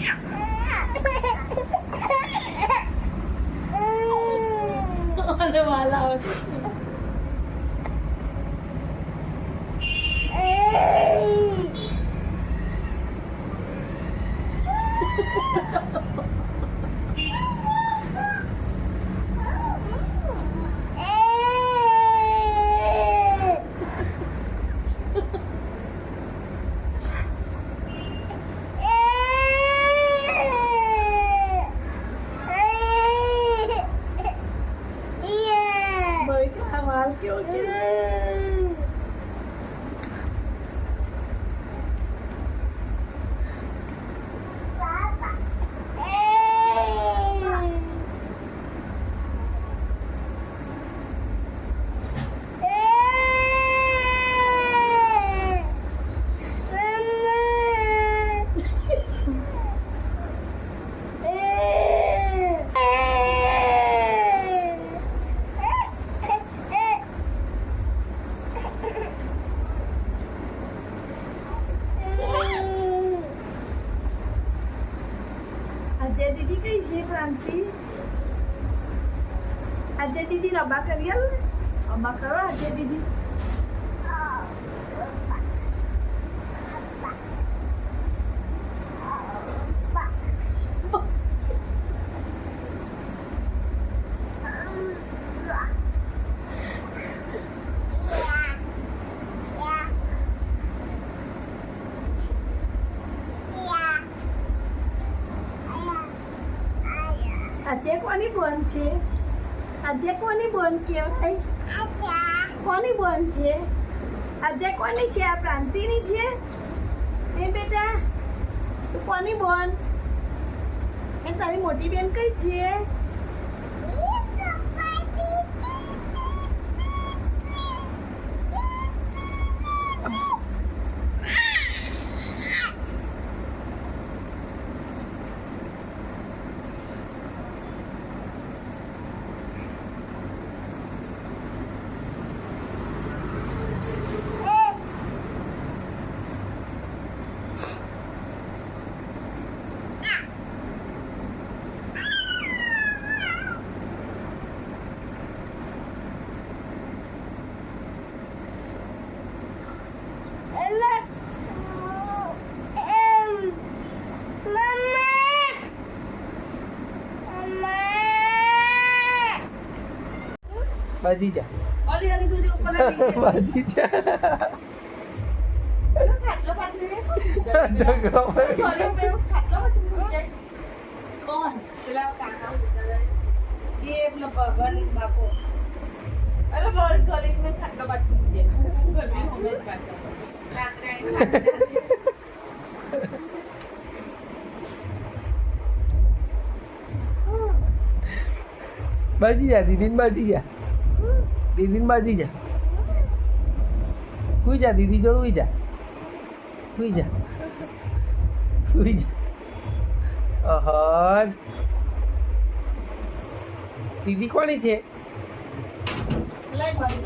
我的完了。Ôi, Adya દીદી કઈ છે ક્રાંતિ? આદ્યા દીદી રબા કરી આલો રબા કરો આદ્યા દીદી. આદ્યા કોની બોન છે? આદ્યા કોની બોન કહેવાય? કોની બોન છે? આદ્યા કોની છે? આ પ્રાંસીની છે? એ બેટા તું કોની બોન? એ તારી મોટી બેન કઈ છે? આવીને જા. બાજી જા. બાજી જા દીદી બાજી જા. દીદીને બાજી જા. સુઈ જા, દીદી જોડ સુઈ જા. સુઈ જા. સુઈ જા. અહર દીદી કોની છે?